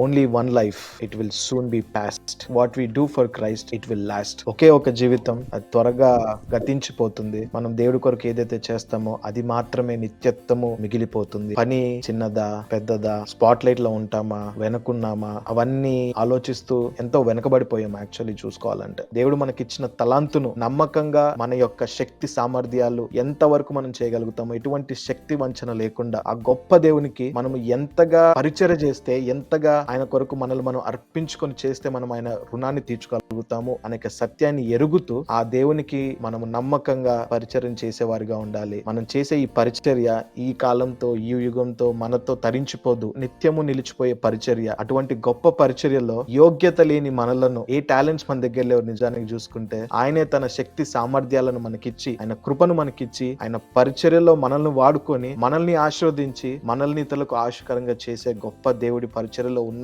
Only one life it will soon be past what we do for Christ it will last ఒకే ఒక జీవితం అది త్వరగా గతించిపోతుంది. మనం దేవుడి కొరకు ఏదైతే చేస్తామో అది మాత్రమే నిత్యత్వము మిగిలిపోతుంది. పని చిన్నదా పెద్దదా స్పాట్ లైట్లో ఉంటామా వెనకున్నామా అవన్నీ ఆలోచిస్తూ ఎంతో వెనకబడిపోయాం యాక్చువల్లీ చూసుకోవాలంటే. దేవుడు మనకిచ్చిన తలాంతును నమ్మకంగా మన యొక్క శక్తి సామర్థ్యాలు ఎంత వరకు మనం చేయగలుగుతామో ఎటువంటి శక్తి వంచన లేకుండా ఆ గొప్ప దేవునికి మనం ఎంతగా పరిచయ చేస్తే ఎంతగా ఆయన కొరకు మనల్ని మనం అర్పించుకొని చేస్తే మనం ఆయన రుణాన్ని తీర్చుకోవాలి. తీర్చుకోగలుగుతాము అనే సత్యాన్ని ఎరుగుతూ ఆ దేవునికి మనం నమ్మకంగా పరిచయం చేసేవారిగా ఉండాలి. మనం చేసే ఈ పరిచర్య ఈ కాలంతో ఈ యుగంతో మనతో తరించిపోదు. నిత్యము నిలిచిపోయే పరిచర్య. అటువంటి గొప్ప పరిచర్యలో యోగ్యత లేని మనలను ఏ టాలెంట్స్ మన దగ్గర లేవు నిజానికి చూసుకుంటే ఆయనే తన శక్తి సామర్థ్యాలను మనకిచ్చి ఆయన కృపను మనకిచ్చి ఆయన పరిచర్యలో మనల్ని వాడుకొని మనల్ని ఆశీర్వదించి మనల్ని ఇతరులకు ఆశకరంగా చేసే గొప్ప దేవుడి పరిచర్యలో ఉన్నాం.